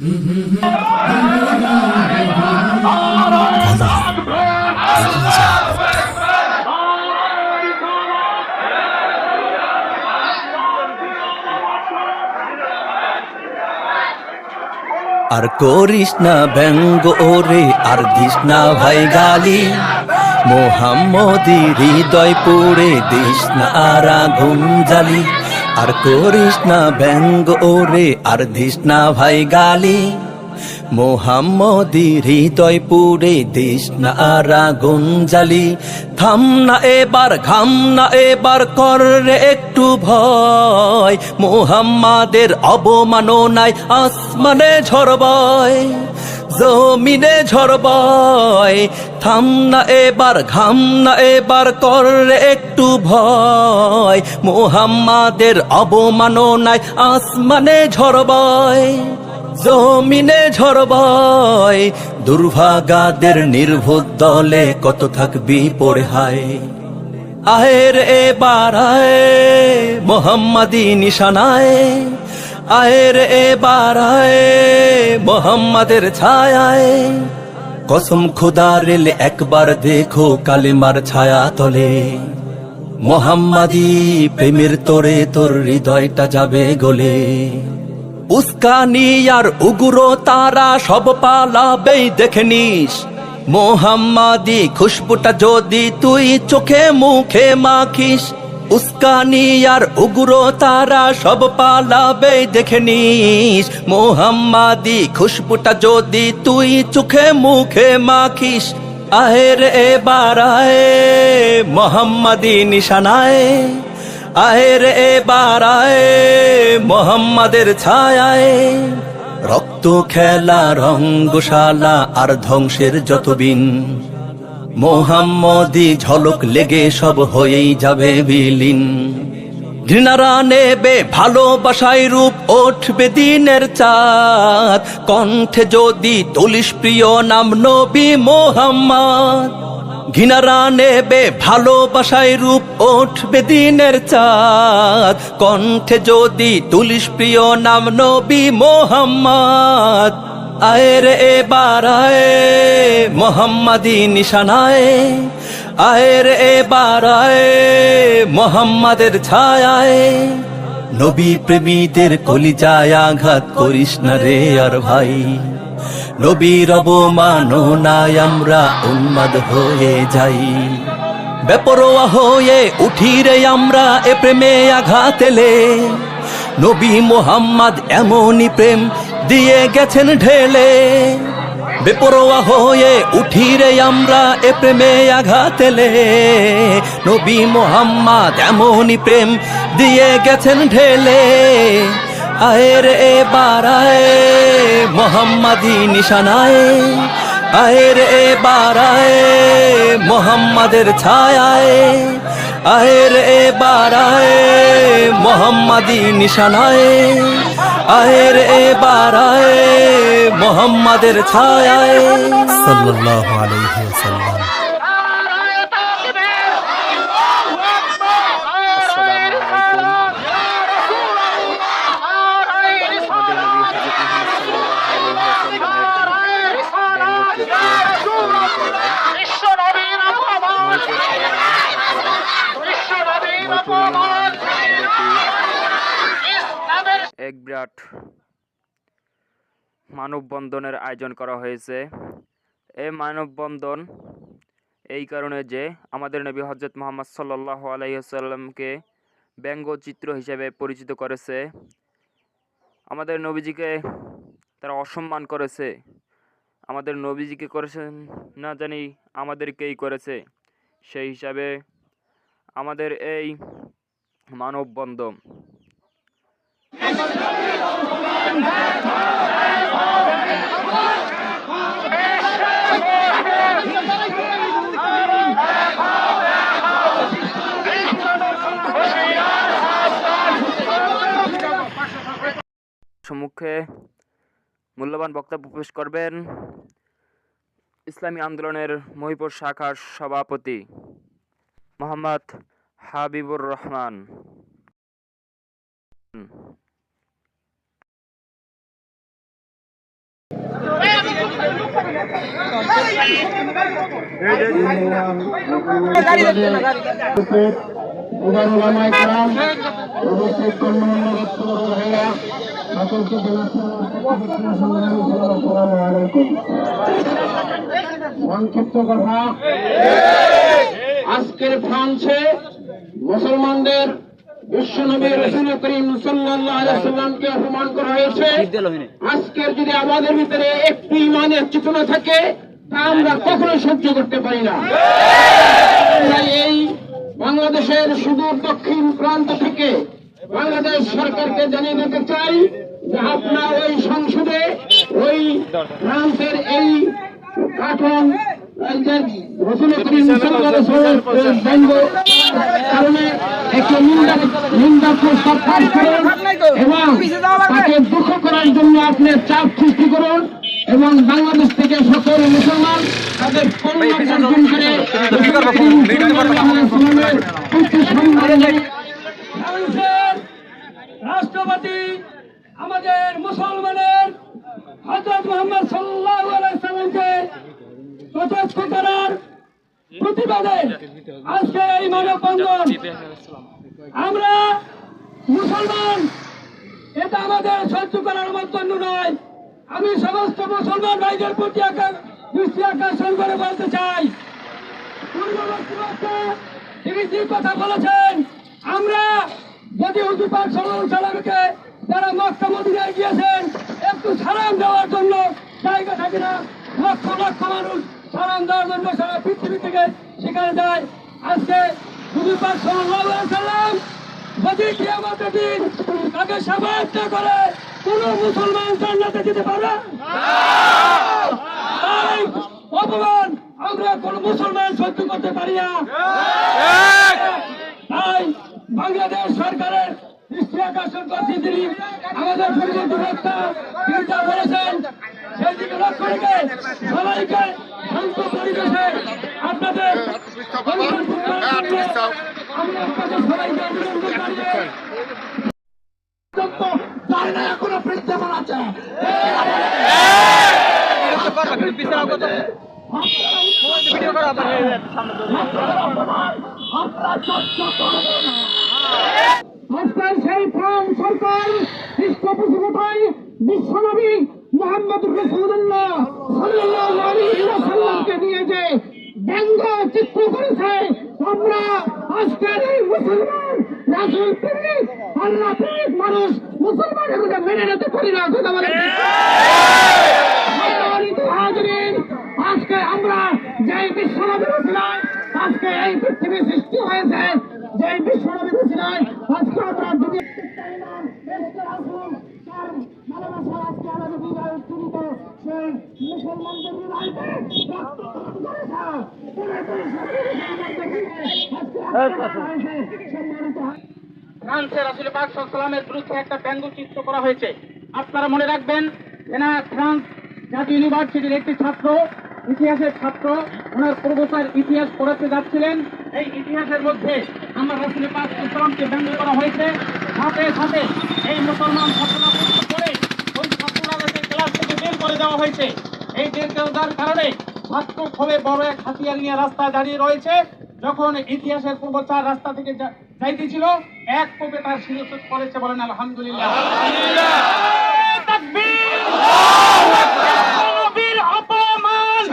আর করিস না ব্যঙ্গ ওরে, আর দিস না ভাই গালি। মোহাম্মদি হৃদয় পুড়ে দিস না আর আগুন আর করিস না ব্যঙ্গ ওরে, আর দিস না ভাই গালি। মোহাম্মদি হৃদয় পুড়ে দিস না আর আগুন জালি থাম না এবার, ঘাম না এবার, কর রে একটু ভয়। মোহাম্মাদের অবমাননায় আসমানে ঝরবয় জমিনে ঝরবয় থাম না এবার, ঘাম না এবার, কর একটু ভয়। মোহাম্মাদের অবমাননায় আসমানে ঝরবয় জমিনে ঝরবয় দুর্ভাগাদের নির্ভুত দলে কত থাকবি পড়ে হায়। আয়ের এবার আয়ে, মোহাম্মদী নিশানায়। আয়ের এবার মোহাম্মদের ছায়ায়। কসম খুদা রেলে, একবার দেখো কালিমার ছায়া তলে। মোহাম্মদী, প্রেমের তোরে তোর হৃদয়টা যাবে গলে। উস্কানি আর উগুরো তারা সব পালাবেই, দেখে নিস। মোহাম্মাদি, খুশবুটা যদি তুই চোখে মুখে মাখিস। উস্কানি আর উগুরো তারা সব পালাবে, দেখে নিস। মোহাম্মাদি, খুশবুটা যদি তুই চোখে মুখে মাখিস আহের এবার আয়ে মোহাম্মদি নিশানায় আয়ের এবার আয়ে মোহাম্মদের ছায়ায়। রক্ত খেলা, রঙ্গশালা আর ধ্বংসের যত বিন মোহাম্মদি ঝলক লেগে সব হয়েই যাবে বিলীন। ঘৃণারা নেবে ভালোবাসায় রূপ উঠবে দিনের চাঁদ। কণ্ঠে যদি তুলিস প্রিয় নাম নবী মোহাম্মদ ঘৃণারা নেবে ভালোবাসায় রূপ উঠবে দিনের চাঁদ। কণ্ঠে যদি তুলিস প্রিয় নাম নবী মোহাম্মদ আয়ের এবার আয়ে। মোহাম্মদী নিশানায়, আয়ের এ বারায়, মোহাম্মদের ছায়ায়। নবী প্রেমীদের কলিজায় আঘাত করিস না রে আর ভাই। নবীর অবমাননায় আমরা উন্মাদ হয়ে যাই। বেপরোয়া হয়ে উঠি রে আমরা এ প্রেমে আঘাত এলে। নবী মোহাম্মদ এমনই প্রেম দিয়ে গেছেন ঢেলে। বেপরোয়া হয়ে উঠি রে আমরা এ প্রেমে আঘাত এলে। নবী মোহাম্মদ এমনই প্রেম দিয়ে গেছেন ঢেলে। আয়ের এবার আয়ে মোহাম্মদী নিশানায়। আয়ের এ আয়ে মোহাম্মদের ছায়ায়। আয়ের এবার আয়ে মোহাম্মদী নিশানায়। আয়ের এ বারায় মোহাম্মদের ছায়ায়। সাল্লাল্লাহু আলাইহি ওয়াসাল্লাম আমাদের নবী হযরত মুহাম্মদ সাল্লাল্লাহু আলাইহি ওয়াসাল্লামের ব্যঙ্গচিত্র তৈরি করা হয়। মহিপুর এক বিরাট মানববন্ধনের আয়োজন করা হয়েছে। এই মানববন্ধন এই কারণে যে আমাদের নবী হজরত মোহাম্মদ সাল্লাহ আলাইসাল্লামকে ব্যঙ্গচিত্র হিসেবে পরিচিত করেছে। আমাদের নবীজিকে তারা অসম্মান করেছে। আমাদের নবীজিকে করেছেন না জানি আমাদেরকেই করেছে। সেই হিসাবে আমাদের এই মানববন্ধন সম্মুখে মূল্যবান বক্তব্য পেশ করবেন। ইসলামী আন্দোলনের মহিপুর শাখার সভাপতি মোহাম্মদ হাবিবুর রহমান। সংক্ষিপ্ত কথা আজকের ফ্রান্সে মুসলমানদের অপমান করা হয়েছে। আজকের যদি আমাদের ভিতরে একটু ইমানের চেতনা থাকে তা আমরা কখনো সহ্য করতে পারি না। এই বাংলাদেশের সুদূর দক্ষিণ প্রান্ত থেকে বাংলাদেশ সরকারকে জানিয়ে দিতে চাই যে আপনার ওই সংসদে ওই ফ্রান্সের এই কাঠন রসুল করিম ব্যঙ্গ কারণে একটি নিন্দা নিন্দা প্রস্তাব পাশ করুন এবং তাকে দুঃখ করার জন্য আপনি চাপ সৃষ্টি করুন এবং বাংলাদেশ থেকে সকল মুসলমান তাদের পণ্য বর্জন করে রসুল করিম সাল্লাল্লাহু আলাইহি ওয়াসাল্লামের প্রতি সম্মান জানিয়ে ফ্রান্সের রাষ্ট্রপতি আমাদের মুসলমানের হজরত মোহাম্মদ সাল্লাহ সাল্লামকে কটাক্ষ করার প্রতিবাদে আজকে এই মানববন্ধন আমরা মুসলমান এটা আমাদের করার মতো নয়। আমি সমস্ত মুসলমান ভাইদের প্রতি দৃষ্টি আকর্ষণ করে বলতে চাই। কথা বলেছেন, আমরা যদি হুজুর পাক সাল্লাল্লাহু আলাইহি সাল্লামকে যারা মক্কা মদিনায় গিয়েছেন, একটু সালাম দেওয়ার জন্য জায়গা থাকে না। লক্ষ লক্ষ মানুষ সালাম দেওয়ার জন্য সারা পৃথিবী থেকে সেখানে যায়। আজকে হুজুর পাক সাল্লাল্লাহু আলাইহি সাল্লাম যদি কিয়ামতের দিন তাকে সাবাস করে কোন মুসলমান জান্নাতে যেতে পারবে? অপমান আমরা কোন মুসলমান সহ্য করতে পারি না। তাই বাংলাদেশ সরকারের দৃষ্টি আকর্ষণ করছি তিনি আমাদের পূর্ববর্তী বক্তা তিনি যা সেই লক্ষ্য রেখে সবাইকে শান্ত পরিবেশে আপনাদের অনুষ্ঠান পরিচালনার জন্য আমি আপনাদের সবাইকে অভিনন্দন জানিয়ে তাই না এখনও আছে আজকাল সেই ফ্রাম সরকার পৃষ্ঠপোষকতায় বিশ্বনবী মোহাম্মদ রসুল্লাহ নিয়ে যে ব্যঙ্গ চিত্র করেছে, আমরা আজকের এই মুসলমান রাসূল প্রেমিক আল্লাহ প্রেমিক মানুষ মুসলমান এগুলো মেনে নিতে পারি না কথা বলে আজকে আমরা যে বিশ্বনবীর উসিলায় আজকে এই পৃথিবী সৃষ্টি হয়েছে যে বিশ্বনবীর উসিলায় আজকে আমরা দুনিয়া মুসলমানদের আসলে পাক সালামের বিরুদ্ধে একটা ব্যঙ্গচিত্র করা হয়েছে। আপনারা মনে রাখবেন এনা ফ্রান্স জাতীয় ইউনিভার্সিটির একটি ছাত্র, ইতিহাসের ছাত্র, ওনার প্রফেসর ইতিহাস পড়াতে যাচ্ছিলেন। এই ইতিহাসের মধ্যে আমার রাসুল পাক সালামকে ব্যঙ্গ করা হয়েছে। সাথে সাথে এই মুসলমান ঘটনা প্রশ্ন করে ওই ছাত্ররাকে ক্লাস থেকে বের করে দেওয়া হয়েছে। এই করে কারণে ছাত্র ক্ষোভে বড় এক হাতিয়ার নিয়ে রাস্তায় দাঁড়িয়ে রয়েছে। যখন ইতিহাসের প্রবচার রাস্তা থেকে যাইতেছিল এক কোপে তার শিরোচ্ছেদ করেছে বলেন আলহামদুলিল্লাহ। তাকবীর! নবীর অপমান!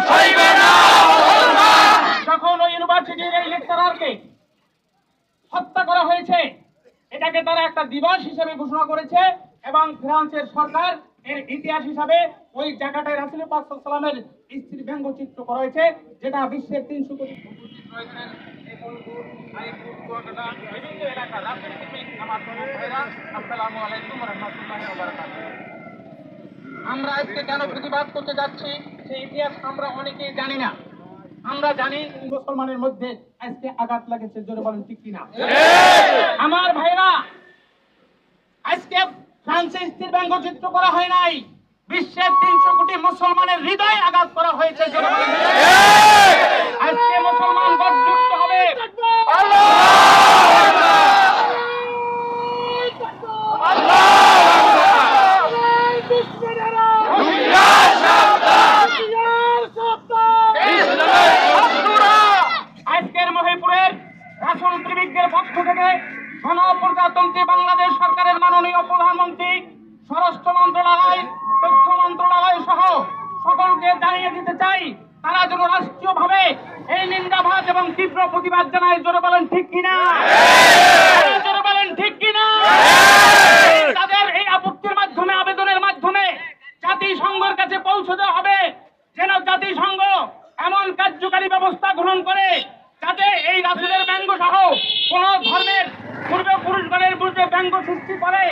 যখন ওই ইউনিভার্সিটির এই লেকচারারকে হত্যা করা হয়েছে এটাকে তারা একটা দিবস হিসেবে ঘোষণা করেছে এবং ফ্রান্সের সরকার এর ইতিহাস হিসাবে ওই জায়গাটায় রাসুল পাক সাল্লামের স্ত্রী ব্যঙ্গচিত্র করা হয়েছে যেটা বিশ্বের তিনশো কোটি। আমরা আজকে কেন প্রতিবাদ করতে যাচ্ছি? সেই ইতিহাস আমরা অনেকেই জানি না। আমরা জানি মুসলমানের মধ্যে আজকে আঘাত লাগেছে জোরে বলেন ঠিক কিনা? আমার ভাইরা আজকে ফ্রান্সে স্থির ব্যঙ্গচিত্র করা হয় নাই। বিশ্বের তিনশো কোটি মুসলমানের হৃদয় আঘাত করা হয়েছে আজকে মুসলমান হবে বাংলাদেশ সরকারের মাননীয় প্রধানমন্ত্রী স্বরাষ্ট্র মন্ত্রণালয় তথ্য মন্ত্রণালয় সহ সকলকে জানিয়ে দিতে চাই তারা যেন রাষ্ট্রীয়ভাবে এই নিন্দাভাজ এবং তীব্র প্রতিবাদ জানায় জোরে বলেন ঠিক কিনা জোরে বলেন ঠিক কিনা তাদের এই আপত্তির মাধ্যমে আবেদনের মাধ্যমে জাতিসংঘের কাছে পৌঁছতে হবে যেন জাতিসংঘ এমন কার্যকারী ব্যবস্থা গ্রহণ করে যাতে এই রাসুলের ব্যঙ্গ সহ কোন ধর্মের পূর্বপুরুষগণের বিরুদ্ধে ব্যঙ্গ সৃষ্টি করে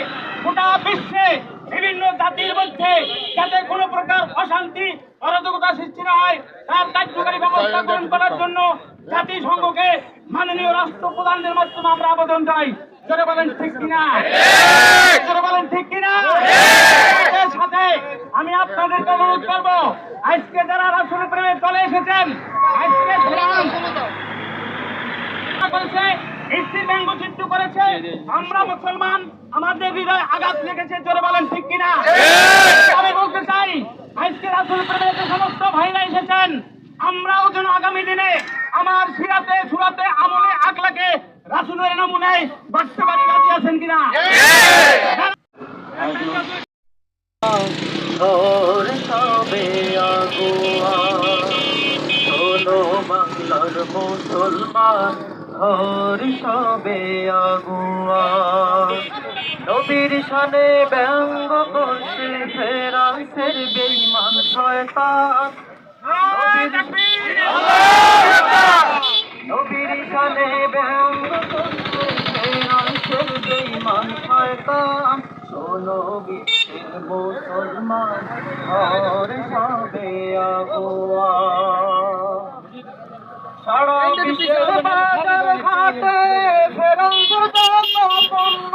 গোটা বিশ্বে বিভিন্ন জাতির মধ্যে যাতে কোনো প্রকার অশান্তি অরাজকতা সৃষ্টি না হয় তার কার্যকারী ব্যবস্থা গ্রহণ করার জন্য জাতিসংঘকে মাননীয় রাষ্ট্রপ্রধানদের মাধ্যমে আমরা আবেদন জানাই। জোরে বলেন ঠিক কিনা? জোরে বলেন ঠিক কিনা? সাথে আমি আপনাদেরকে অনুরোধ করব আজকে যারা রাসুল প্রেমে চলে এসেছেন আজকে করেছে স্ত্রী ব্যঙ্গ চিত্র করেছে আমরা মুসলমান আমাদের হৃদয়ে আঘাত লেগেছে জোরে বলেন ঠিক কিনা? আমি বলতে চাই আজকে রাসুল প্রেমে যে সমস্ত ভাইরা এসেছেন আমরাও যেন আগামী দিনে আমার সিরাতে সুরাতে আমলে আকলাকে রাসুলের নমুনায় বাড়তে পারি রাজি আছেন কিনা? ঘর সবে আগুয়া। শোনো বাংলার মুসলমান ঘর সবে আগুয়া। নবীর শানে ব্যঙ্গ করছে ফেরান্সের বেইমান শয়তান। নবীর শানে ব্যঙ্গ বেইমান শয়তান। শোনো বিশ্বের মুসলমান ঘর সবে আগুয়া সারা বিশ্বের বাজার ঘাটে ফেরান্স পণ্য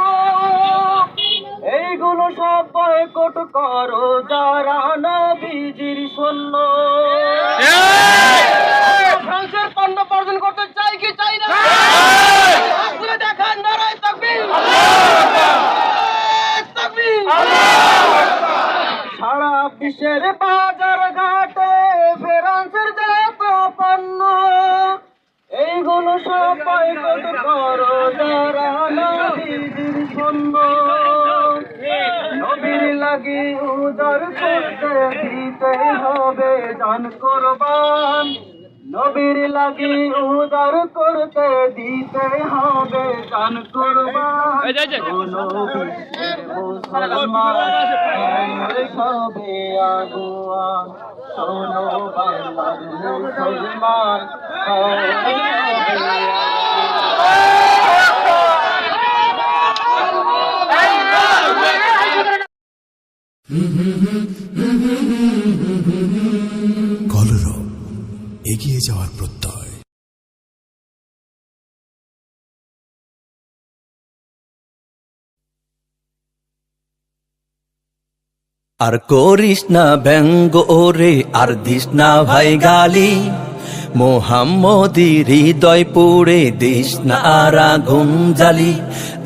এইগুলো সব বয়কট করো এইগুলো সব বয়কট করো যারা সৈন্য নবীর লাগি উজার করতে দিতে হবে জান কোরবান। নবীর লাগি উজার করতে দিতে হবে জান কোরবান। মুসলমান সবে আগুয়ান শোনো এগিয়ে যাওয়ার প্রত্যয় আর করিস না ব্যঙ্গ ওরে, আর দিস না ভাই গালি। মোহাম্মদি হৃদয় পুড়ে দিস না আর আগুন জালি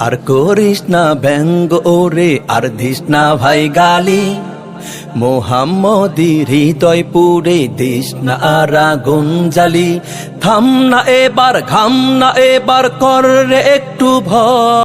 আর করিস না ব্যঙ্গ ওরে, আর দিস না ভাই গালি। মোহাম্মদি হৃদয় পুড়ে দিস না আর জালি থাম না এবার, ঘাম না এবার, কর রে একটু ভয়।